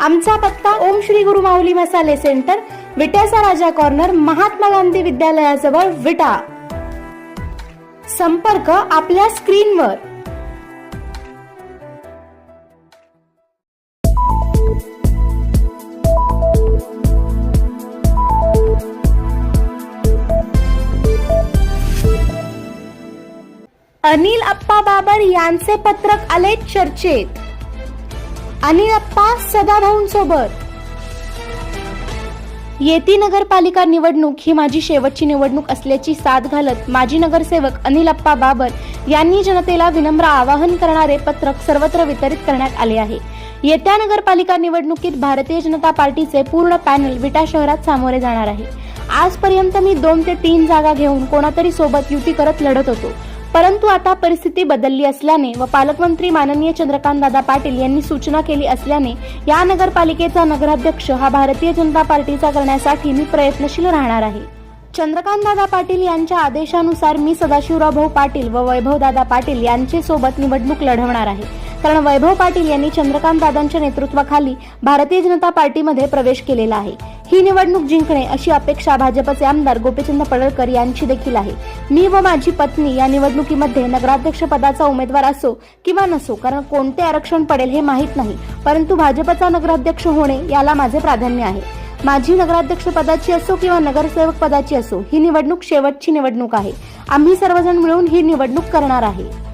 आमचा पत्ता ओम श्री गुरु माऊली मसाले सेंटर विट्याचा राजा कॉर्नर महात्मा गांधी विद्यालयाजवळ विटा. संपर्क आपल्या स्क्रीनवर. अनिल अप्पा बाबर यांचे पत्रक आले चर्चेत. आणि अप्पा सदाभाऊंसोबत. येती नगरपालिका निवडणूक ही माझी शेवटची निवडणूक असल्याची साथ घालत माजी नगरसेवक अनिल अप्पा बाबर यांनी जनतेला विनम्र आवाहन करणारे पत्रक सर्वत्र वितरित करण्यात आले आहे. येत्या नगरपालिका निवडणुकीत भारतीय जनता पार्टीचे पूर्ण पॅनल विटा शहरात सामोरे जाणार आहे. आजपर्यंत मी दोन ते तीन जागा घेऊन कोणातरी सोबत युती करत लढत होतो. परंतु आता परिस्थिती बदलली असल्याने व पालकमंत्री माननीय चंद्रकांत दादा पाटील यांनी सूचना केली असल्याने या नगरपालिकेचा नगराध्यक्ष हा भारतीय जनता पार्टीचा करण्यासाठी मी प्रयत्नशील राहणार आहे. चंद्रकांत दादा पाटील यांच्या आदेशानुसार मी सदाशिवराव भाऊ पाटील व वैभव दादा पाटील यांचे सोबत निवडणूक लढवणार आहे. कारण वैभव पाटील यांनी चंद्रकांत दादांच्या नेतृत्वाखाली भारतीय जनता पार्टीमध्ये प्रवेश केलेला आहे. ही निवडणूक जिंकणे अशी अपेक्षा भाजपचे आमदार गोपीचंद पडळकर यांची देखील आहे. मी व माझी पत्नी या निवडणुकीमध्ये नगराध्यक्ष पदाचा उमेदवार असो किंवा नसो कारण कोणते आरक्षण पडेल हे माहीत नाही परंतु भाजपचा नगराध्यक्ष होणे याला माझे प्राधान्य आहे. माझी नगराध्यक्ष पदाची असो किंवा नगरसेवक पदाची असो ही निवडणूक शेवटची निवडणूक आहे. आम्ही सर्वजण मिळून ही निवडणूक करणार आहे.